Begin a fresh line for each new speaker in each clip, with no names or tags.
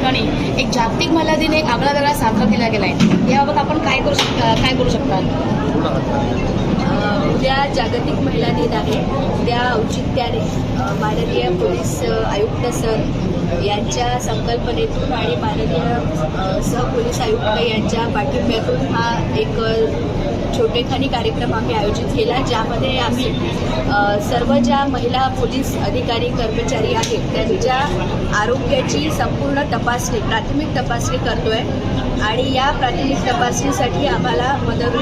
ठिकाणी एक जागतिक महिला दिन एक आगळा वेगळा साजरा केला गेला आहे याबाबत आपण काय करू शकता काय करू शकता
उद्या जागतिक महिला दिन आहे त्या औचित्याने माननीय पोलीस आयुक्त सर यांच्या संकल्पनेतून आणि माननीय अ, सहपोलीस आयुक्त यांच्या पाठिंब्यातून हा एक छोटेखानी कार्यक्रम आम्ही आयोजित केला ज्यामध्ये आम्ही सर्व ज्या महिला पोलीस अधिकारी कर्मचारी आहेत त्यांच्या आरोग्याची संपूर्ण तपासणी प्राथमिक तपासणी करतो आहे आणि या प्राथमिक तपासणीसाठी आम्हाला मदर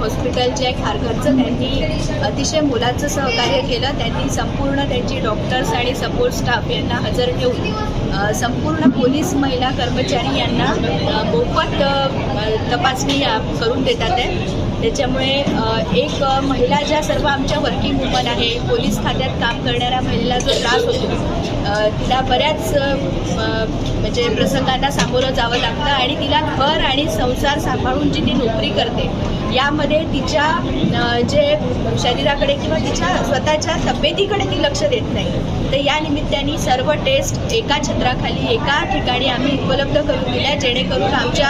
हॉस्पिटलच्या खारघरचं त्यांनी अतिशय मुलाचं सहकार्य केलं. त्यांनी संपूर्ण त्यांची डॉक्टर्स आणि सपोर्ट स्टाफ यांना हजर ठेवून संपूर्ण पोलीस महिला कर्मचारी यांना मोफत तपासणी करून देतात आहे. त्याच्यामुळे एक महिला ज्या सर्व आमच्या वर्किंग वुमन आहे पोलीस खात्यात काम करणाऱ्या महिलेला जो त्रास होतो तिला बऱ्याच म्हणजे प्रसंगांना सामोरं जावं लागतं आणि तिला घर आणि संसार सांभाळून जी ती नोकरी करते यामध्ये तिच्या जे शरीराकडे किंवा तिच्या स्वतःच्या तब्येतीकडे ती लक्ष देत नाही. तर या निमित्ताने सर्व टेस्ट एका छत्राखाली एका ठिकाणी आम्ही उपलब्ध करून दिल्या जेणेकरून आमच्या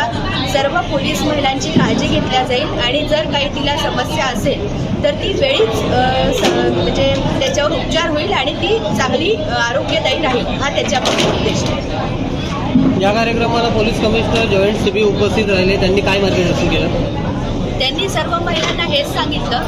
सर्व पोलीस महिलांची काळजी घेतल्या जाईल आणि जर काही तिला समस्या असेल तर ती वेळीच स- म्हणजे त्याच्यावर उपचार होईल आणि ती चांगली आरोग्यदायी राहील हा त्याच्यामध्ये उद्देश आहे.
या कार्यक्रमाला पोलीस कमिशनर जॉईंट सीबी उपस्थित राहिले. त्यांनी काय मार्गदर्शन केलं?
त्यांनी सर्व महिलांना हेच सांगितलं.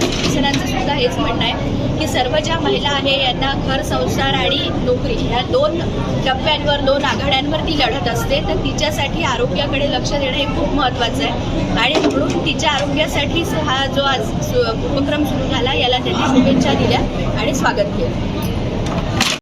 शिवसेनांचं सुद्धा हेच म्हणणं आहे की सर्व ज्या महिला आहे यांना घर संसार आणि नोकरी ह्या दोन टप्प्यांवर दोन आघाड्यांवर ती लढत असते तर तिच्यासाठी आरोग्याकडे लक्ष देणं हे खूप महत्त्वाचं आहे. आणि म्हणून तिच्या आरोग्यासाठीच हा जो आज सु- उपक्रम सुरू झाला याला त्यांनी शुभेच्छा दिल्या आणि स्वागत केलं.